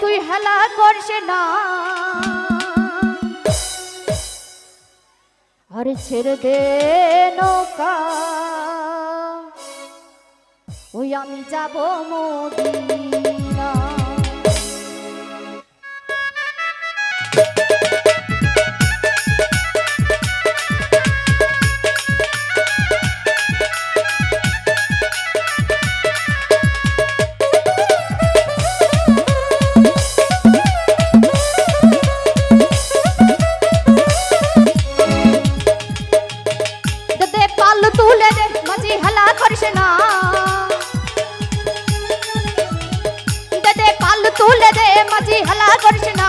তুই হেলা করছে না। আরে ছেড়ে দে নৌকা। ওই আমি যাব মদিনা। হেলা করিস না। দে পাল্লু তুলে দে মাঝি হালা করিস না।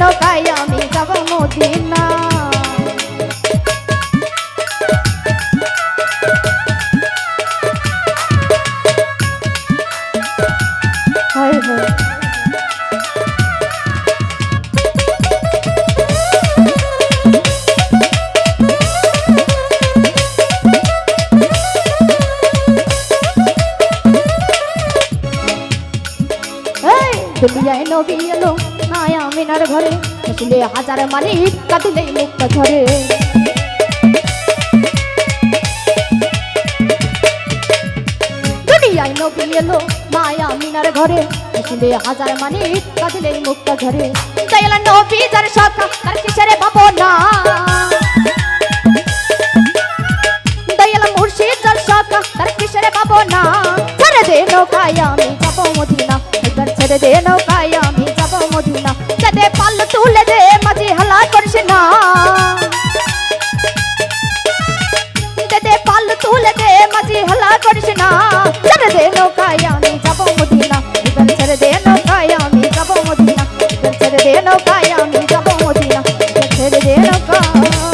নৌকায় আমি যাব মদিনা হায় হায় এই দুনিয়ায় নবী এলো মায়া মিনার ঘরে। হাসিলে হাজার মালিক কাটিলে মুক্ত ঝরে। দুনিয়ায় নবী এলো মায়া মিনার ঘরে। হাসিলে হাজার মালিক কাটিলে মুক্ত ঝরে। দয়াল নবী যার সখা তার কিসের কিসের ভাবনা? ছেড়ে দে নৌকায়, আমি যাব মদিনা। একবার ছেড়ে দে নৌকায় না। দে দে পাল তুলে দে মাঝি হেলা করিস না। ছেড়ে দে নৌকায় আমি যাব মদিনা। জীবন ছেড়ে দে নৌকায় আমি যাব মদিনা। জীবন ছেড়ে দে নৌকায় আমি যাব মদিনা। ছেড়ে দে নৌকা।